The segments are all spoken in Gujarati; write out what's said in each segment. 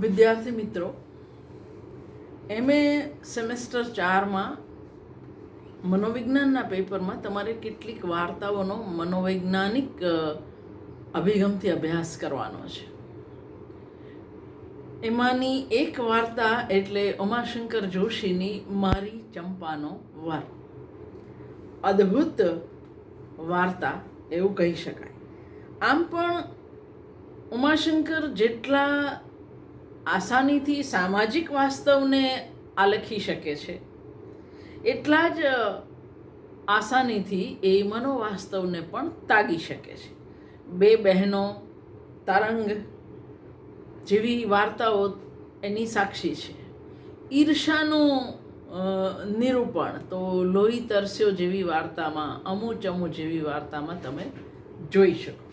વિદ્યાર્થી મિત્રો, એમએ સેમેસ્ટર ચારમાં મનોવિજ્ઞાનના પેપરમાં તમારે કેટલીક વાર્તાઓનો મનોવૈજ્ઞાનિક અભિગમથી અભ્યાસ કરવાનો છે. એમાંની એક વાર્તા એટલે ઉમાશંકર જોશીની મારી ચંપાનો વાર. અદ્ભુત વાર્તા એવું કહી શકાય. આમ પણ ઉમાશંકર જેટલા આસાનીથી સામાજિક વાસ્તવને આલખી શકે છે. એટલા જ આસાનીથી એ મનોવાસ્તવને પણ તાગી શકે છે. બે બહેનો, તરંગ જેવી વાર્તાઓ એની સાક્ષી છે. ઈર્ષાનું નિરૂપણ તો લોહી તરસ્યો જેવી વાર્તામાં અમુ ચમુ જેવી વાર્તામાં તમે જોઈ શકો.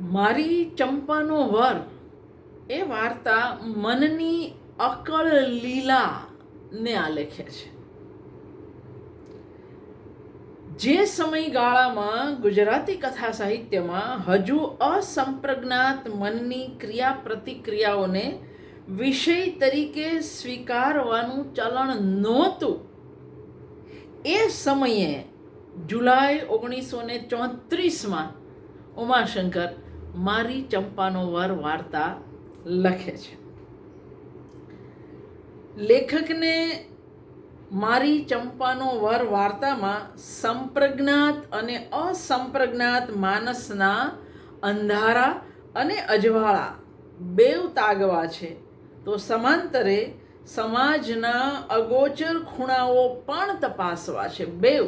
મારી ચંપાનો વર એ વાર્તા મનની અકળ લીલાને આલેખે છે. જે સમયગાળામાં ગુજરાતી કથા સાહિત્યમાં હજુ અસંપ્રજ્ઞાત મનની ક્રિયા પ્રતિક્રિયાઓને વિષય તરીકે સ્વીકારવાનું ચલણ નહોતું, એ સમયે જુલાઈ ઓગણીસો ને ચોત્રીસમાં ઉમાશંકર મારી ચંપાનો વર વાર્તા લખે છે. લેખકને મારી ચંપાનો વર વાર્તામાં સંપ્રજ્ઞાત અને અસંપ્રજ્ઞાત માનસના અંધારા અને અજવાળા બેવ તાગવા છે. તો સમાંતરે સમાજના અગોચર ખૂણાઓ પણ તપાસવા છે. બેવ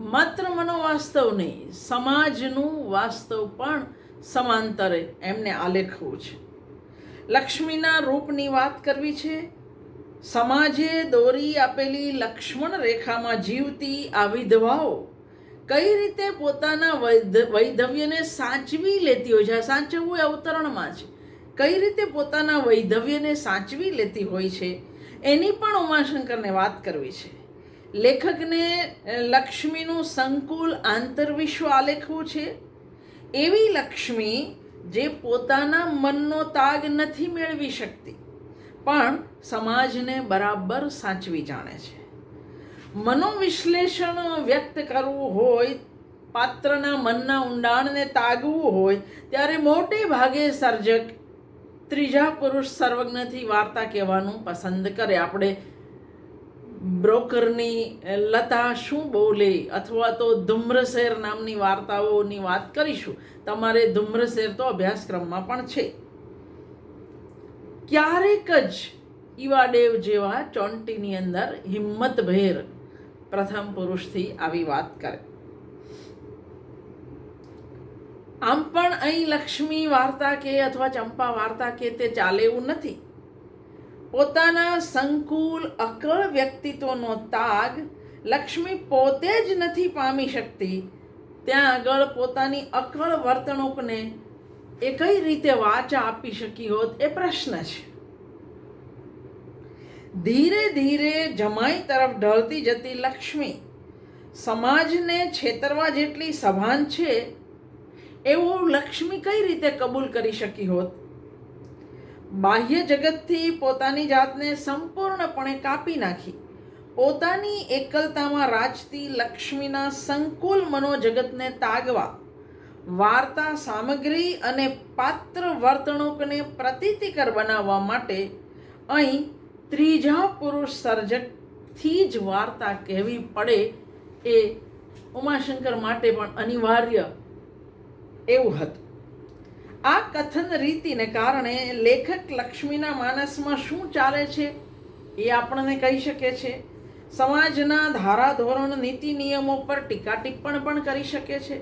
માત્ર મનોવાસ્તવ નહીં, સમાજનું વાસ્તવ પણ સમાંતરે એમને આલેખવું છે. લક્ષ્મીના રૂપની વાત કરવી છે? સમાજે દોરી આપેલી લક્ષ્મણ રેખામાં જીવતી આ વિધવાઓ કઈ રીતે પોતાના વૈધવ્યને સાચવી લેતી હોય છે? સાચવવું એ અવતરણમાં છે. કઈ રીતે પોતાના વૈધવ્યને સાચવી લેતી હોય છે? એની પણ ઉમાશંકરને વાત કરવી છે. લેખકને લક્ષ્મીનું સંકુલ આંતરવિશ્વ આલેખવું છે? એવી લક્ષ્મી જે પોતાના મનનો તાગ નથી મેળવી શકતી, પણ સમાજને બરાબર સાચવી જાણે છે. મનોવિશ્લેષણ વ્યક્ત કરવું હોય, પાત્રના મનના ઊંડાણને તાગવું હોય, ત્યારે મોટે ભાગે સર્જક ત્રીજા પુરુષ સર્વજ્ઞથી વાર્તા કહેવાનું પસંદ કરે. આપણે બ્રોકરની લતા શું બોલે અથવા તો ધુમ્રશેર નામની વાર્તાઓની વાત કરીશું? તમારે ધુમ્રશેર તો અભ્યાસક્રમમાં પણ છે. ક્યારેક જ ઈવાડેવ જેવા ચોંટીની અંદર હિંમતભેર પ્રથમ પુરુષથી આવી વાત કરે. આમ પણ અહીં લક્ષ્મી વાર્તા કે અથવા ચંપા વાર્તા કે તે ચાલે એવું નથી. પોતાના સંકુલ અકળ વ્યક્તિત્વનો તાગ લક્ષ્મી પોતે જ નથી પામી શકતી. ત્યાં આગળ પોતાની અકળ વર્તણૂકને એ કઈ રીતે વાચા આપી શકી હોત એ પ્રશ્ન છે. ધીરે ધીરે જમાઈ તરફ ઢળતી જતી લક્ષ્મી સમાજને છેતરવા જેટલી સભાન છે, એવું લક્ષ્મી કઈ રીતે કબૂલ કરી શકી હોત? બાહ્ય જગતથી પોતાની જાતને સંપૂર્ણપણે કાપી નાખી. પોતાની એકલતામાં રાજતી લક્ષ્મીના સંકુલ મનોજગતને તાગવા, વાર્તા સામગ્રી અને પાત્ર વર્તણૂકને પ્રતીતિકર બનાવવા માટે અહીં ત્રીજા પુરુષ સર્જકથી જ વાર્તા કહેવી પડે એ ઉમાશંકર માટે પણ અનિવાર્ય એવું હતું. આ કથન રીતિને કારણે લેખક લક્ષ્મીના માનસમાં શું ચાલે છે એ આપણને કહી શકે છે. સમાજના ધારાધોરણ, નીતિ નિયમો પર ટીકા ટિપ્પણ પણ કરી શકે છે.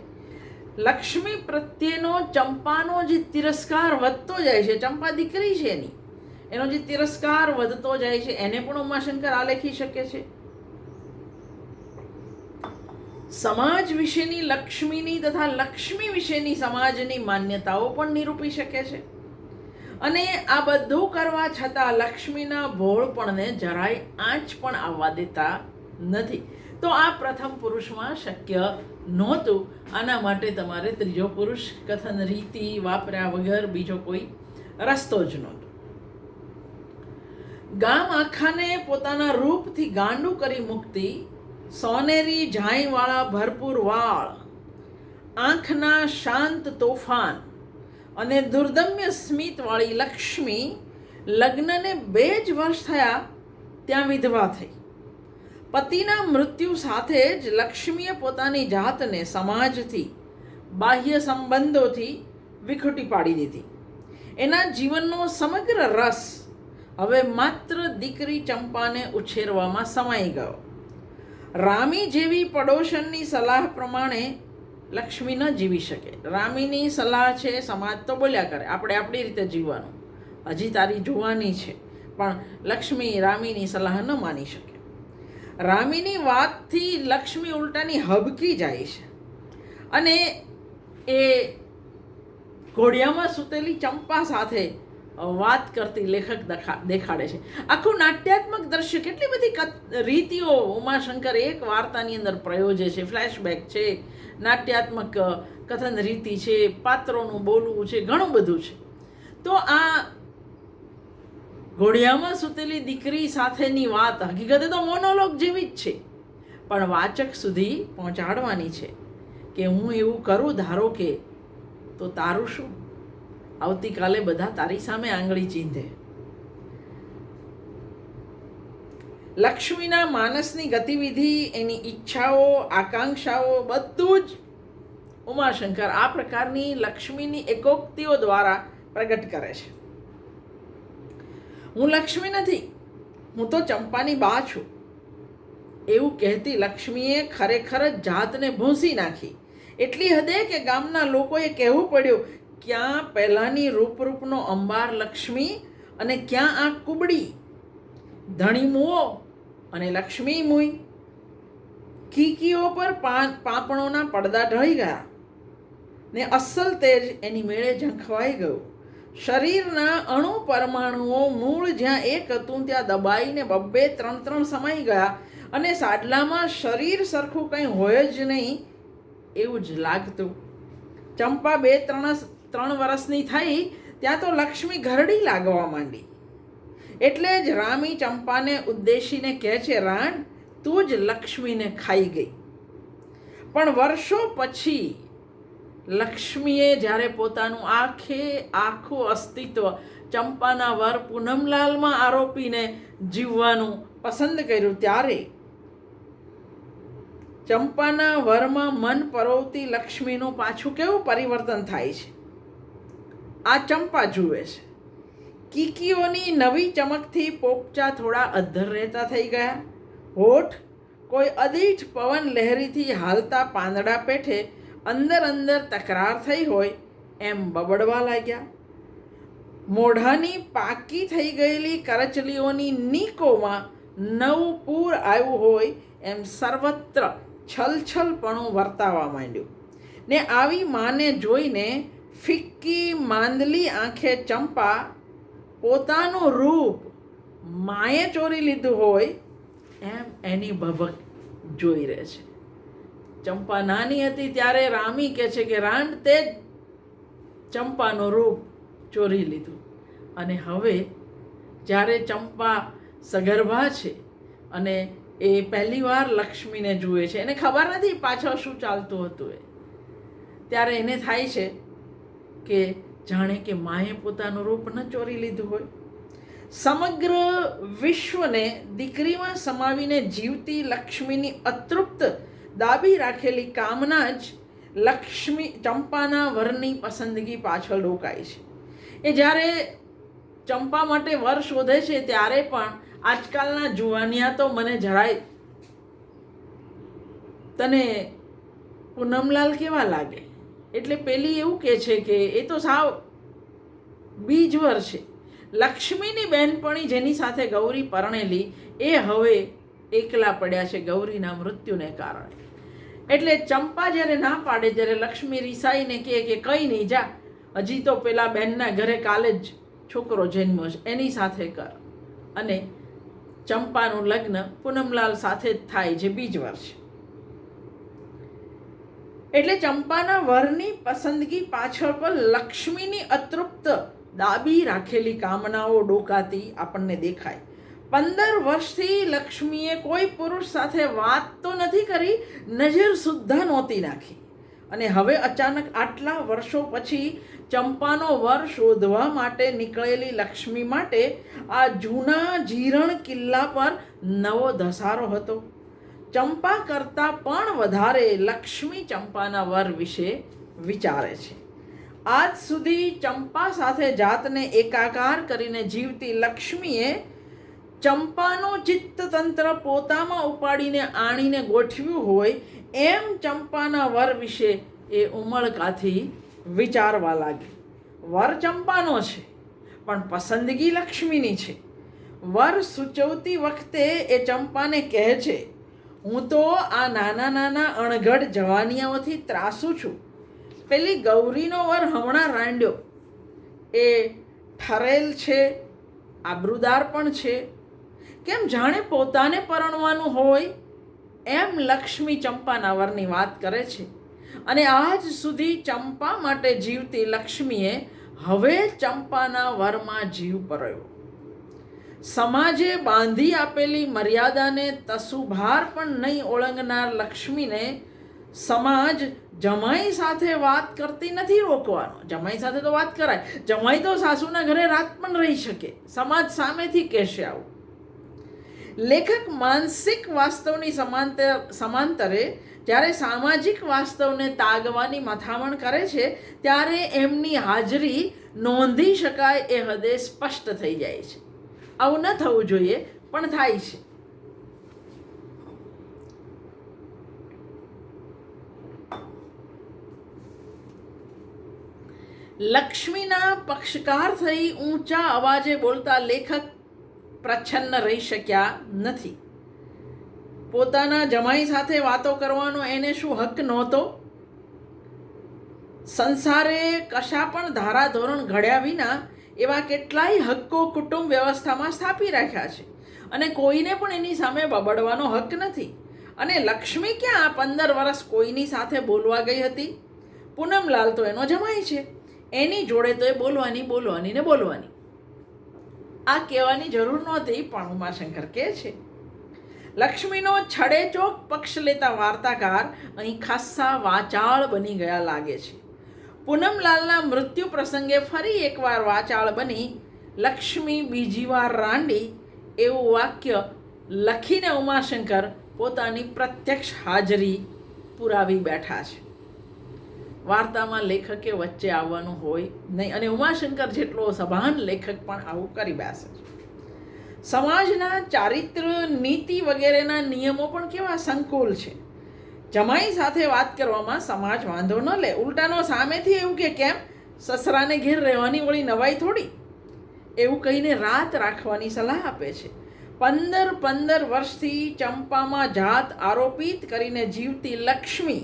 લક્ષ્મી પ્રત્યેનો ચંપાનો જે તિરસ્કાર વધતો જાય છે, ચંપા દીકરી છે એની, એનો જે તિરસ્કાર વધતો જાય છે, એને પણ ઉમાશંકર આલેખી શકે છે. સમાજ વિશેની લક્ષ્મીની તથા લક્ષ્મી વિશેની સમાજની માન્યતાઓ પણ નિરૂપી શકે છે. અને આ બધું કરવા છતાં લક્ષ્મીના ભોળપણને જરાય આંચ પણ આવવા દેતા નથી. તો આ પ્રથમ પુરુષમાં શક્ય નહોતું. આના માટે તમારે ત્રીજો પુરુષ કથન, રીતિ, વાપર્યા વગર બીજો કોઈ રસ્તો જ નહોતો. ગામ આખાને પોતાના રૂપથી ગાંડું કરી મૂકતી સોનેરી ઝાંયવાળા ભરપૂર વાળ, આંખના શાંત તોફાન અને દુર્દમ્ય સ્મિતવાળી લક્ષ્મી લગ્નને બે જ વર્ષ થયા ત્યાં વિધવા થઈ. પતિના મૃત્યુ સાથે જ લક્ષ્મીએ પોતાની જાતને સમાજથી, બાહ્ય સંબંધોથી વિખૂટી પાડી દીધી. એના જીવનનો સમગ્ર રસ હવે માત્ર દીકરી ચંપાને ઉછેરવામાં સમાઈ ગયો. રામી જેવી પડોશનની સલાહ પ્રમાણે લક્ષ્મી ન જીવી શકે. રામીની સલાહ છે, સમાજ તો બોલ્યા કરે. આપણે આપણી રીતે જીવવાનું. હજી તારી જોવાની છે. પણ લક્ષ્મી રામીની સલાહ ન માની શકે. રામીની વાતથી લક્ષ્મી ઉલટાની હબકી જાય છે. અને એ ઘોડિયામાં સૂતેલી ચંપા સાથે વાત કરતી લેખક દખા, દેખાડે છે. આખું નાટ્યાત્મક દ્રશ્ય કેટલી બધી રીતિઓ ઉમાશંકર એક વાર્તાની અંદર પ્રયોજે છે. ફ્લેશબેક છે, નાટ્યાત્મક કથન રીતિ છે, પાત્રોનું બોલવું છે, ઘણું બધું છે. તો આ ઘોડિયામાં સૂતેલી દીકરી સાથેની વાત હકીકતે તો મોનોલોગ જેવી જ છે. પણ વાચક સુધી પહોંચાડવાની છે કે હું એવું કરું ધારો કે તો તારું શું? આવતીકાલે બધા તારી સામે આંગળી ચીંધે. લક્ષ્મીના માનસની ગતિવિધિ, એની ઈચ્છાઓ, આકાંક્ષાઓ બધું જ ઉમાશંકર આ પ્રકારની લક્ષ્મીની એકોક્તિઓ દ્વારા પ્રગટ કરે છે. હું લક્ષ્મી નથી, હું તો ચંપાની બા છું. એવું કહેતી લક્ષ્મીએ ખરેખર જ જાતને ભૂંસી નાખી. એટલી હદે કે ગામના લોકોએ કહેવું પડ્યું ક્યાં પહેલાંની રૂપરૂપનો અંબાર લક્ષ્મી અને ક્યાં આ કુબડી? ધણી મુઓ અને લક્ષ્મી મુઈ. કીકીઓ પર પાપણોના પડદા ઢળી ગયા ને અસલ તેજ એની મેળે ઝંખવાઈ ગયું. શરીરના અણુ પરમાણુઓ મૂળ જ્યાં એક હતું ત્યાં દબાઈને બબ્બે ત્રણ ત્રણ સમાઈ ગયા અને સાડલામાં શરીર સરખું કંઈ હોય જ નહીં એવું જ લાગતું. ચંપા બે ત્રણ ત્રણ વર્ષની થઈ, ત્યાં તો લક્ષ્મી ઘરડી લાગવા માંડી. એટલે જ રામી ચંપાને ઉદ્દેશીને કહે છે, રાણ, તું જ લક્ષ્મીને ખાઈ ગઈ. પણ વર્ષો પછી લક્ષ્મીએ જ્યારે પોતાનું આખે આખું અસ્તિત્વ ચંપાના વર પૂનમલાલમાં આરોપીને જીવવાનું પસંદ કર્યું, ત્યારે ચંપાના વરમાં મન પરોવતી લક્ષ્મીનું પાછું કેવું પરિવર્તન થાય છે? આ ચંપા જુએ છે. કીકીઓની નવી ચમકથી પોપચા થોડા અધ્ધર રહેતા થઈ ગયા. હોઠ કોઈ અદીઠ પવન લહેરીથી હાલતા પાંદડા પેઠે અંદર અંદર તકરાર થઈ હોય એમ બબડવા લાગ્યા. મોઢાની પાકી થઈ ગયેલી કરચલીઓની નીકોમાં નવું પૂર આવ્યું હોય એમ સર્વત્ર છલછલપણું વર્તાવા માંડ્યું. ને આવી માને જોઈને ફિક્કી માંદલી આંખે ચંપા પોતાનું રૂપ માએ ચોરી લીધું હોય એમ એની ભભક જોઈ રહે છે. ચંપા નાની હતી ત્યારે રામી કહે છે કે રાણ તે જ ચંપાનું રૂપ ચોરી લીધું. અને હવે જ્યારે ચંપા સગર્ભા છે અને એ પહેલીવાર લક્ષ્મીને જુએ છે, એને ખબર નથી પાછળ શું ચાલતું હતું એ. ત્યારે એને થાય છે કે જાણે કે માએ પોતાનું રૂપ ન ચોરી લીધું હોય. સમગ્ર વિશ્વને દીકરીમાં સમાવીને જીવતી લક્ષ્મીની અતૃપ્ત દાબી રાખેલી કામના જ લક્ષ્મી ચંપાના વરની પસંદગી પાછળ રોકાય છે. એ જ્યારે ચંપા માટે વર શોધે છે ત્યારે પણ આજકાલના જુવાનિયા તો મને જરાય તને પૂનમલાલ કેવા લાગે? એટલે પેલી એવું કહે છે કે એ તો સાવ બીજવર છે. લક્ષ્મીની બહેનપણી જેની સાથે ગૌરી પરણેલી, એ હવે એકલા પડ્યા છે ગૌરીના મૃત્યુને કારણે. એટલે ચંપા જ્યારે ના પાડે, ત્યારે લક્ષ્મી રિસાઈને કહે કે કંઈ નહીં, જા. હજી તો પેલા બહેનના ઘરે કાલે જ છોકરો જન્મ્યો છે. એની સાથે કર. અને ચંપાનું લગ્ન પૂનમલાલ સાથે જ થાય, જે બીજ છે. એટલે ચંપાના વરની પસંદગી પાછળ પર લક્ષ્મીની અતૃપ્ત દાબી રાખેલી કામનાઓ ડોકાતી આપણને દેખાય. પંદર વર્ષથી લક્ષ્મીએ કોઈ પુરુષ સાથે વાત તો નથી કરી, નજર સુદ્ધા નહોતી નાખી અને હવે અચાનક આટલા વર્ષો પછી ચંપાનો વર શોધવા માટે નીકળેલી લક્ષ્મી માટે આ જૂના જીરણ કિલ્લા પર નવો ધસારો હતો. ચંપા કરતાં પણ વધારે લક્ષ્મી ચંપાના વર વિશે વિચારે છે. આજ સુધી ચંપા સાથે જાતને એકાકાર કરીને જીવતી લક્ષ્મીએ ચંપાનું ચિત્તતંત્ર પોતામાં ઉપાડીને આણીને ગોઠવ્યું હોય એમ ચંપાના વર વિશે એ ઉમળકાથી વિચારવા લાગી વર ચંપાનો છે, પણ પસંદગી લક્ષ્મીની છે. વર સૂચવતી વખતે એ ચંપાને કહે છે હું તો આ નાના નાના અણઘડ જવાનિયાઓથી ત્રાસું છું. પેલી ગૌરીનો વર હમણાં રાંડ્યો. એ ઠરેલ છે, આબરૂદાર પણ છે. કેમ જાણે પોતાને પરણવાનું હોય? એમ લક્ષ્મી ચંપાના વરની વાત કરે છે. અને આજ સુધી ચંપા માટે જીવતી લક્ષ્મીએ હવે ચંપાના વરમાં જીવ પરયો. સમાજે બાંધી આપેલી મર્યાદાને તસુભાર પણ નહીં ઓળંગનાર લક્ષ્મીને સમાજ જમાઈ સાથે વાત કરતી નથી રોકવાનો. જમાઈ સાથે તો વાત કરાય. જમાઈ તો સાસુના ઘરે રાત પણ રહી શકે. સમાજ સામેથી કહેશે આવું. લેખક માનસિક વાસ્તવની સમાંતર સમાંતરે જ્યારે સામાજિક વાસ્તવને તાગવાની મથામણ કરે છે, ત્યારે એમની હાજરી નોંધી શકાય એ હદે સ્પષ્ટ થઈ જાય છે. આવું ન થવું જોઈએ, પણ થાય છે. લક્ષ્મીના પક્ષકાર થઈ ઊંચા અવાજે બોલતા લેખક પ્રચ્છન્ન રહી શક્યા નથી. પોતાના જમાઈ સાથે વાતો કરવાનો એને શું હક નહોતો? સંસારે કશા પણ ધારાધોરણ ઘડ્યા વિના એવા કેટલાય હક્કો કુટુંબ વ્યવસ્થામાં સ્થાપી રાખ્યા છે. અને કોઈને પણ એની સામે બબડવાનો હક નથી. અને લક્ષ્મી ક્યાં પંદર વર્ષ કોઈની સાથે બોલવા ગઈ હતી? પૂનમલાલ તો એનો જમાય છે. એની જોડે તો એ બોલવાની બોલવાની ને બોલવાની. આ કહેવાની જરૂર નહોતી, પણ ઉમાશંકર કહે છે. લક્ષ્મીનો છડેચોક પક્ષ લેતા વાર્તાકાર અહીં ખાસ્સા વાચાળ બની ગયા લાગે છે. પૂનમલાલના મૃત્યુ પ્રસંગે ફરી એકવાર વાચાળ બની, લક્ષ્મી બીજી વાર રાંડી એવું વાક્ય લખીને ઉમાશંકર પોતાની પ્રત્યક્ષ હાજરી પુરાવી બેઠા છે. વાર્તામાં લેખકે વચ્ચે આવવાનું હોય નહીં અને ઉમાશંકર જેટલો સભાન લેખક પણ આવું કરી બેસે છે. સમાજના ચારિત્ર, નીતિ વગેરેના નિયમો પણ કેવા સંકુલ છે. જમાઈ સાથે વાત કરવામાં સમાજ વાંધો ન લે. ઉલટાનો સામેથી એવું કે કેમ? સસરાને ઘેર રહેવાની વળી નવાઈ થોડી? એવું કહીને રાત રાખવાની સલાહ આપે છે. પંદર પંદર વર્ષથી ચંપામાં જાત આરોપિત કરીને જીવતી લક્ષ્મી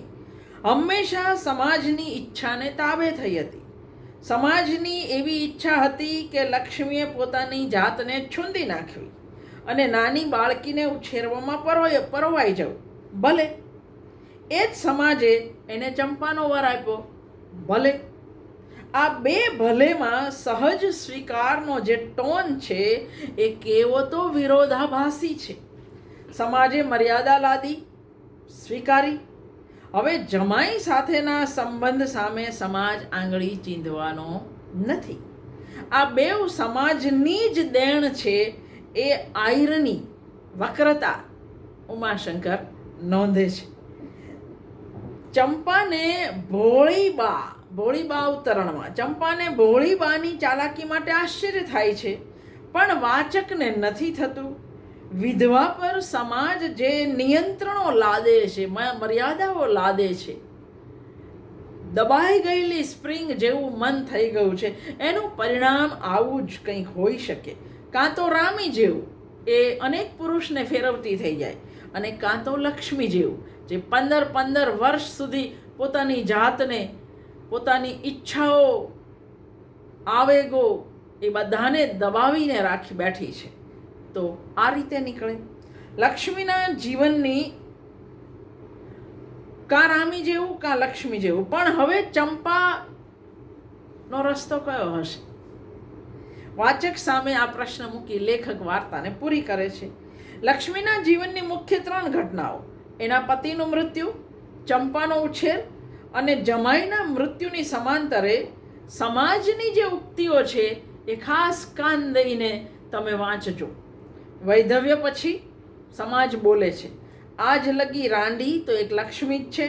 હંમેશા સમાજની ઈચ્છાને તાબે થઈ હતી. સમાજની એવી ઈચ્છા હતી કે લક્ષ્મીએ પોતાની જાતને છૂંદી નાખવી અને નાની બાળકીને ઉછેરવામાં પરોય પરોવાઈ જવું. ભલે એ જ સમાજે એને ચંપાનો વર આપ્યો. ભલે. આ બે ભલેમાં સહજ સ્વીકારનો જે ટોન છે, એ કેવો તો વિરોધાભાસી છે. સમાજે મર્યાદા લાદી, સ્વીકારી. હવે જમાઈ સાથેના સંબંધ સામે સમાજ આંગળી ચીંધવાનો નથી. આ બેવ સમાજની જ દેણ છે, એ આયરની વક્રતા ઉમાશંકર નોંધે છે. ચંપાને ભોળીબા ભોળીબા અવતરણમાં. ચંપાને ભોળીબાની ચાલાકી માટે આશ્ચર્ય થાય છે, પણ વાચકને નથી થતું. વિધવા પર સમાજ જે નિયંત્રણો લાદે છે મર્યાદાઓ લાદે છે. દબાઈ ગયેલી સ્પ્રિંગ જેવું મન થઈ ગયું છે. એનું પરિણામ આવું જ કંઈક હોઈ શકે. કાં તો રામી જેવું. એ અનેક પુરુષને ફેરવતી થઈ જાય. અને કાં તો લક્ષ્મી જેવું, જે પંદર પંદર વર્ષ સુધી પોતાની જાતને, પોતાની ઈચ્છાઓ, આવેગો, એ બધાને દબાવીને રાખી બેઠી છે. તો આ રીતે નીકળે. લક્ષ્મીના જીવનની કાં રામી જેવું, કાં લક્ષ્મી જેવું. પણ હવે ચંપાનો રસ્તો કયો હશે? વાચક સામે આ પ્રશ્ન મૂકી લેખક વાર્તાને પૂરી કરે છે. લક્ષ્મીના જીવનની મુખ્ય ત્રણ ઘટનાઓ. એના પતિનું મૃત્યુ, ચંપાનો ઉછેર અને જમાઈના મૃત્યુની સમાંતરે સમાજની જે ઉક્તિઓ છે એ ખાસ કાન દઈને તમે વાંચજો. વૈધવ્ય પછી સમાજ બોલે છે, આજ લગી રાંડી તો એક લક્ષ્મી જ છે.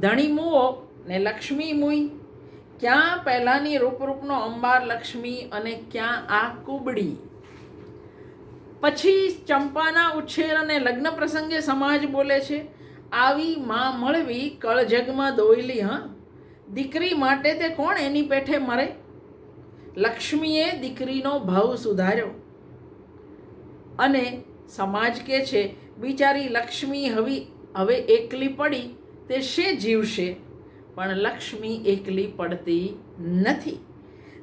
ધણી મુઓ ને લક્ષ્મી મુઈ. ક્યાં પહેલાંની રૂપરૂપનો અંબાર લક્ષ્મી અને ક્યાં આ કુબડી? પછી ચંપાના ઉછેર અને લગ્ન પ્રસંગે સમાજ બોલે છે, આવી માં મળવી કળજગમાં દોયલી, હા? દીકરી માટે તે કોણ એની પેઠે મરે? લક્ષ્મીએ દીકરીનો ભાવ સુધાર્યો. અને સમાજ કે છે, બિચારી લક્ષ્મી હવે હવે એકલી પડી, તે શે જીવશે? પણ લક્ષ્મી એકલી પડતી નથી.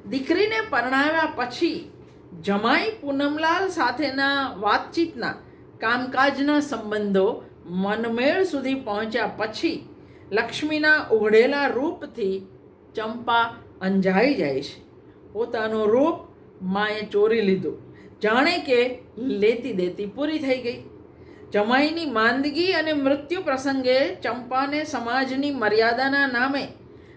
દીકરીને પરણાવ્યા પછી જમાઈ પૂનમલાલ સાથેના વાતચીતના કામકાજના સંબંધો મનમેળ સુધી પહોંચ્યા પછી લક્ષ્મીના ઉઘડેલા રૂપથી ચંપા અંજાઈ જાય છે. પોતાનું રૂપ માએ ચોરી લીધું. જાણે કે લેતી દેતી પૂરી થઈ ગઈ. જમાઈની માંદગી અને મૃત્યુ પ્રસંગે ચંપાને સમાજની મર્યાદાના નામે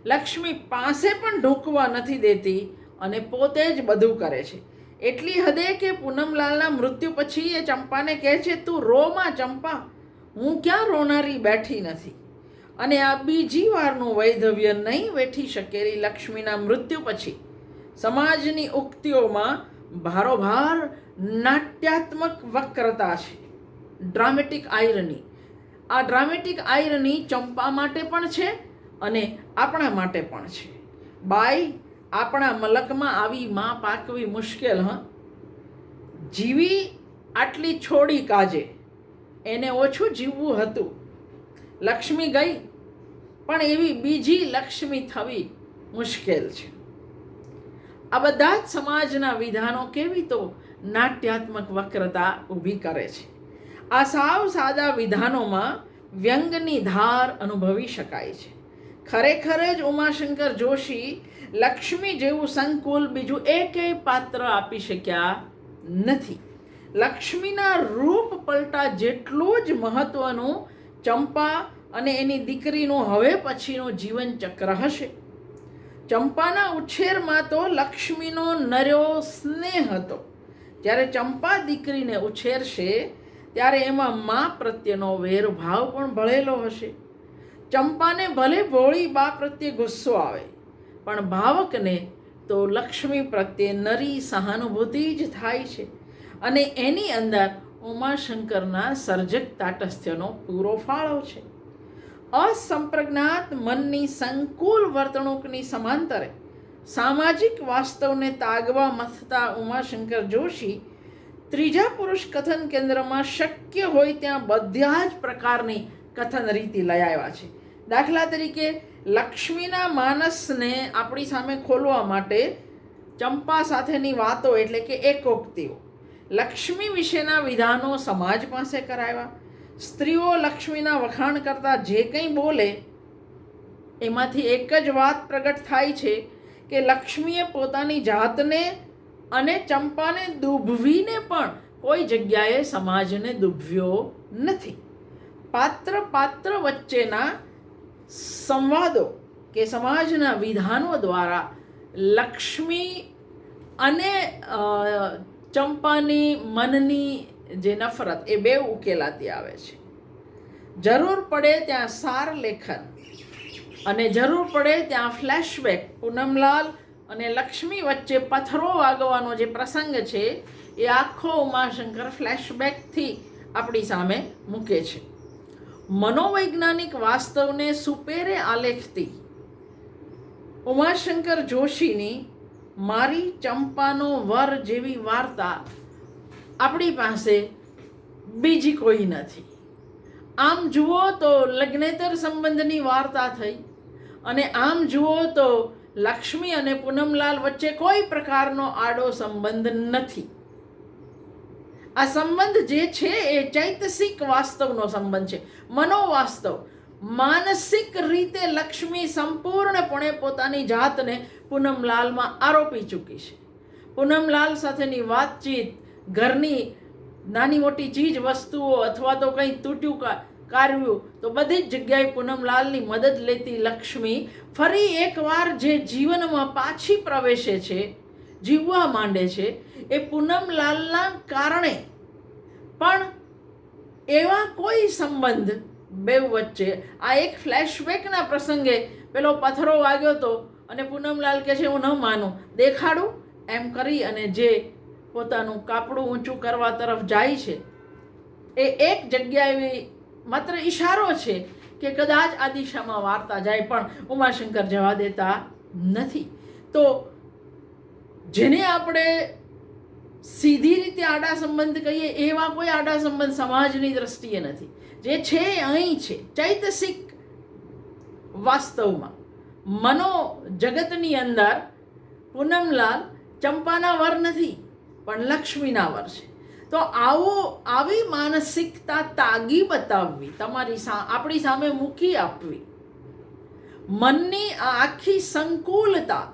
લક્ષ્મી પાસે પણ ઢોકવા નથી દેતી અને પોતે જ બધું કરે છે. એટલી હદે કે પૂનમલાલના મૃત્યુ પછી એ ચંપાને કહે છે, તું રોમાં ચંપા. હું ક્યાં રોનારી બેઠી નથી? અને આ બીજી વારનું વૈધવ્ય નહીં વેઠી શકેલી લક્ષ્મીના મૃત્યુ પછી. સમાજની ઉક્તિઓમાં ભારોભાર, નાટ્યાત્મક વક્રતા છે. ડ્રામેટિક આયરની આ ડ્રામેટિક આયરની ચંપા માટે પણ છે અને આપણા માટે પણ છે. બાઈ આપણા મલકમાં આવી માં પાકવી મુશ્કેલ, હ? જીવી આટલી છોડી કાજે? એને ઓછું જીવવું હતું. લક્ષ્મી ગઈ, પણ એવી બીજી લક્ષ્મી થવી મુશ્કેલ છે. આ બધા જ સમાજના વિધાનો કેવી તો નાટ્યાત્મક વક્રતા ઊભી કરે છે. આ સાવ સાદા વિધાનોમાં વ્યંગની ધાર અનુભવી શકાય છે. ખરેખર જ ઉમાશંકર જોશી લક્ષ્મી જેવું સંકુલ બીજું એકેય પાત્ર આપી શક્યા નથી. લક્ષ્મીના રૂપ પલટા જેટલું જ મહત્વનું ચંપા અને એની દીકરીનું હવે પછીનું જીવન ચક્ર હશે. ચંપાના ઉછેરમાં તો લક્ષ્મીનો નર્યો સ્નેહ હતો. જ્યારે ચંપા દીકરીને ઉછેરશે, ત્યારે એમાં મા પ્રત્યેનો વેરભાવ પણ ભળેલો હશે. ચંપાને ભલે ભોળી બા પ્રત્યે ગુસ્સો આવે, પણ ભાવકને તો લક્ષ્મી પ્રત્યે નરી સહાનુભૂતિ જ થાય છે. અને એની અંદર ઉમાશંકરના સર્જક તાટસ્થ્યનો પૂરો ફાળો છે. અસંપ્રજ્ઞાત મનની સંકુલ વર્તણૂકની સમાંતરે સામાજિક વાસ્તવને તાગવા મથતા ઉમાશંકર જોશી ત્રીજા પુરુષ કથન કેન્દ્રમાં શક્ય હોય ત્યાં બધા જ પ્રકારની કથન રીતિ લઈ આવ્યા છે. દાખલા તરીકે લક્ષ્મીના માનસને આપણી સામે ખોલવા માટે ચંપા સાથેની વાતો એટલે કે એકોક્તિઓ. લક્ષ્મી વિશેના વિધાનો સમાજ પાસે કરાવ્યા. સ્ત્રીઓ લક્ષ્મીના વખાણ કરતાં જે કંઈ બોલે, એમાંથી એક જ વાત પ્રગટ થાય છે કે લક્ષ્મીએ પોતાની જાતને અને ચંપાને દુભવીને પણ કોઈ જગ્યાએ સમાજને દુભ્યો નથી. પાત્ર પાત્ર વચ્ચેના સંવાદો કે સમાજના વિધાનો દ્વારા લક્ષ્મી અને ચંપાની મનની જે નફરત એ બે ઉકેલાતી આવે છે. જરૂર પડે ત્યાં સાર લેખન અને જરૂર પડે ત્યાં ફ્લેશબેક, પૂનમલાલ અને લક્ષ્મી વચ્ચે પથ્થરો વાગવાનો જે પ્રસંગ છે એ આખો ઉમાશંકર ફ્લેશબેકથી આપણી સામે મૂકે છે. મનોવૈજ્ઞાનિક વાસ્તવને સુપેરે આલેખતી. ઉમાશંકર જોશીની મારી ચંપાનો વર જેવી વાર્તા આપણી પાસે બીજી કોઈ નથી. આમ જુઓ તો લગ્નેતર સંબંધની વાર્તા થઈ અને આમ જુઓ તો લક્ષ્મી અને પૂનમલાલ વચ્ચે કોઈ પ્રકારનો આડો સંબંધ નથી. આ સંબંધ જે છે એ ચૈતસિક વાસ્તવનો સંબંધ છે. મનોવાસ્તવ. માનસિક રીતે લક્ષ્મી સંપૂર્ણપણે પોતાની જાતને પૂનમલાલમાં આરોપી ચૂકી છે. પૂનમલાલ સાથેની વાતચીત, ઘરની નાની મોટી ચીજ વસ્તુઓ અથવા તો કંઈ તૂટ્યું કા કાર્યું તો બધી જ જગ્યાએ પૂનમલાલની મદદ લેતી લક્ષ્મી ફરી એકવાર જે જીવનમાં પાછી પ્રવેશે છે, જીવવા માંડે છે એ પૂનમલાલના કારણે. પણ એવા કોઈ સંબંધ બેવ વચ્ચે? આ એક ફ્લેશબેકના પ્રસંગે પેલો પથ્થરો વાગ્યો હતો અને પૂનમલાલ કહે છે, હું ન માનું. દેખાડું. એમ કરી અને જે પોતાનું કાપડું ઊંચું કરવા તરફ જાય છે, એ એક જગ્યાએ માત્ર ઈશારો છે કે કદાચ આ દિશામાં વાર્તા જાય, પણ ઉમાશંકર જવા દેતા નથી. તો જેને આપણે સીધી રીતે આડા સંબંધ કહીએ, એવા કોઈ આડા સંબંધ સમાજની દ્રષ્ટિએ નથી. જે છે અહીં છે. ચૈતસિક વાસ્તવમાં મનો જગતની અંદર પૂનમલાલ ચંપાના વર નથી, પણ લક્ષ્મીના વર છે. તો આવો, આવી માનસિકતા તાગી બતાવવી, તમારી સા, આપણી સામે મૂકી આપવી, મનની આખી સંકુલતા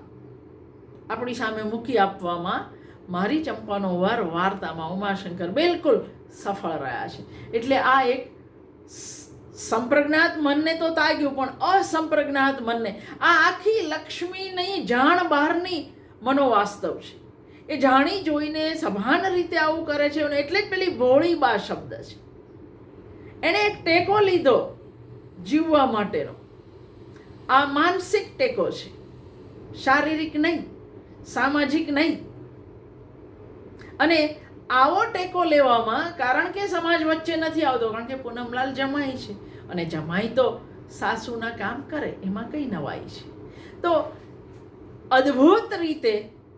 આપણી સામે મૂકી આપવામાં મારી ચંપાનો વર વાર્તામાં ઉમાશંકર બિલકુલ સફળ રહ્યા છે. એટલે આ એક સંપ્રજ્ઞાત મનને તો તાગ્યું, પણ અસંપ્રજ્ઞાત મનને. આ આખી લક્ષ્મીની જાણ બહારની મનોવાસ્તવ છે. એ જાણી જોઈને સભાન રીતે આવું કરે છે અને એટલે જ પેલી ભોળી બા શબ્દ છે. એણે એક ટેકો લીધો જીવવા માટેનો. આ માનસિક ટેકો છે. શારીરિક નહીં, સામાજિક નહીં અને આવો ટેકો લેવામાં કારણ કે સમાજ વચ્ચે નથી આવતો, કારણ કે પૂનમલાલ જમાઈ છે. અને જમાઈ તો સાસુના કામ કરે, એમાં કંઈ નવાઈ છે. તો અદ્ભુત રીતે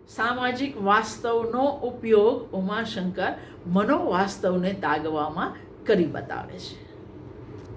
સામાજિક વાસ્તવનો ઉપયોગ ઉમાશંકર મનોવાસ્તવને તાગવામાં કરી બતાવે છે.